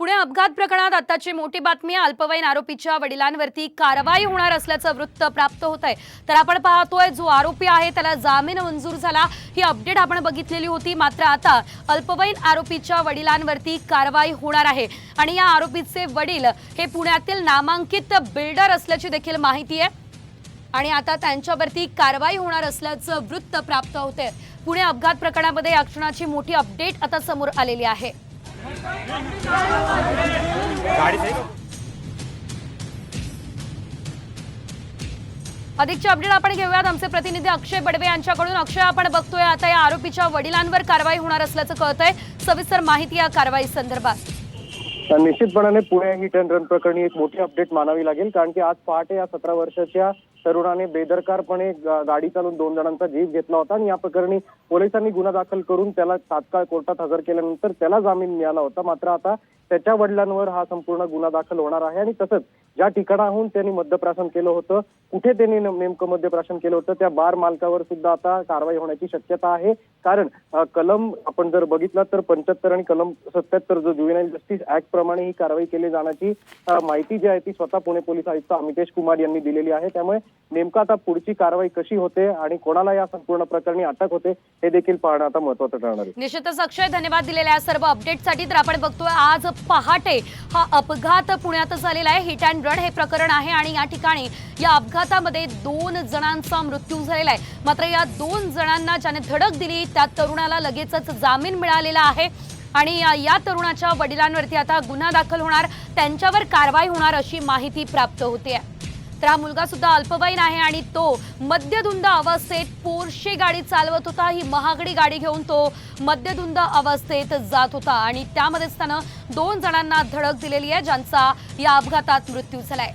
पुणे अपघात प्रकरणात आताची मोठी बातमी अल्पवयीन आरोपीच्या वडिलांवरती कारवाई होणार असल्याचं वृत्त प्राप्त होत आहे. तर आपण पाहतोय जो आरोपी आहे त्याला जामीन मंजूर झाला. ही अपडेट आपण बघितलेली होती. मात्र आता अल्पवयीन आरोपीच्या वडिलांवरती कारवाई होणार आहे. आणि या आरोपीचे वडील हे पुण्यातील नामांकित बिल्डर असल्याची देखील माहिती आहे. आणि आता त्यांच्यावरती कारवाई होणार असल्याचं वृत्त प्राप्त होते पुणे अपघात प्रकरणामध्ये या क्षणाची मोठी अपडेट आता समोर आलेली आहे. अधिकचे अपडेट आपण घेऊयात. आमचे प्रतिनिधी अक्षय बडवे यांच्याकडून. अक्षय आपण बघतोय आता या आरोपीच्या वडिलांवर कारवाई होणार असल्याचं कळत आहे सविस्तर माहिती या कारवाई संदर्भात. निश्चितपणाने पुणे हिट अँड रन प्रकरणी एक मोठी अपडेट मानावी लागेल कारण की आज पहाटे या सतरा वर्षाच्या तरुणाने बेदरकारपणे गाडी चालवून दोन जणांचा जीव घेतला होता आणि या प्रकरणी पोलिसांनी गुन्हा दाखल करून त्याला तात्काळ कोर्टात हजर केल्यानंतर त्याला जामीन मिळाला होता. मात्र आता त्याच्या वडिलांवर हा संपूर्ण गुन्हा दाखल होणार आहे आणि तसंच ज्या ठिकाणाहून त्यांनी मद्यप्राशन केलं होतं कुठे त्यांनी नेमकं मद्यप्राशन केलं होतं त्या बार मालकावर सुद्धा आता कारवाई होण्याची शक्यता आहे. कारण कलम आपण जर बघितलं तर पंच्याहत्तर आणि कलम सत्याहत्तर जो ज्युएनाईल जस्टिस ऍक्ट प्रमाणे ही कारवाई केली जाण्याची माहिती जी आहे ती स्वतः पुणे पोलीस आयुक्त अमितेश कुमार यांनी दिलेली आहे. त्यामुळे नेमकं आता पुढची कारवाई कशी होते आणि कोणाला या संपूर्ण प्रकरणी अटक होते हे देखील पाहणं आता महत्वाचं ठरणार आहे. निश्चितच अक्षय धन्यवाद दिलेल्या या सर्व अपडेटसाठी तर आपण बघतोय आज पहाटे हा अपघात पुण्यात झालेला आहे. हिट अँड रण हे प्रकरण आहे आणि या ठिकाणी या अपघातामध्ये दोन जणांचा मृत्यू झालेला आहे. मात्र या दोन जणांना ज्याने धडक दिली त्या तरुणाला लगेचच जामीन मिळालेला आहे. आणि या- या तरुणाच्या वडिलांवरती आता गुन्हा दाखल होणार त्यांच्यावर कारवाई होणार अशी माहिती प्राप्त होते. तर हा मुलगा सुद्धा अल्पवयीन आहे आणि तो मद्यधुंद अवस्थेत पोरशे गाडी चालवत होता. ही महागडी गाडी घेऊन तो मद्यधुंद अवस्थेत जात होता आणि त्यामध्येच त्यानं दोन जणांना धडक दिलेली आहे ज्यांचा या अपघातात मृत्यू झालाय.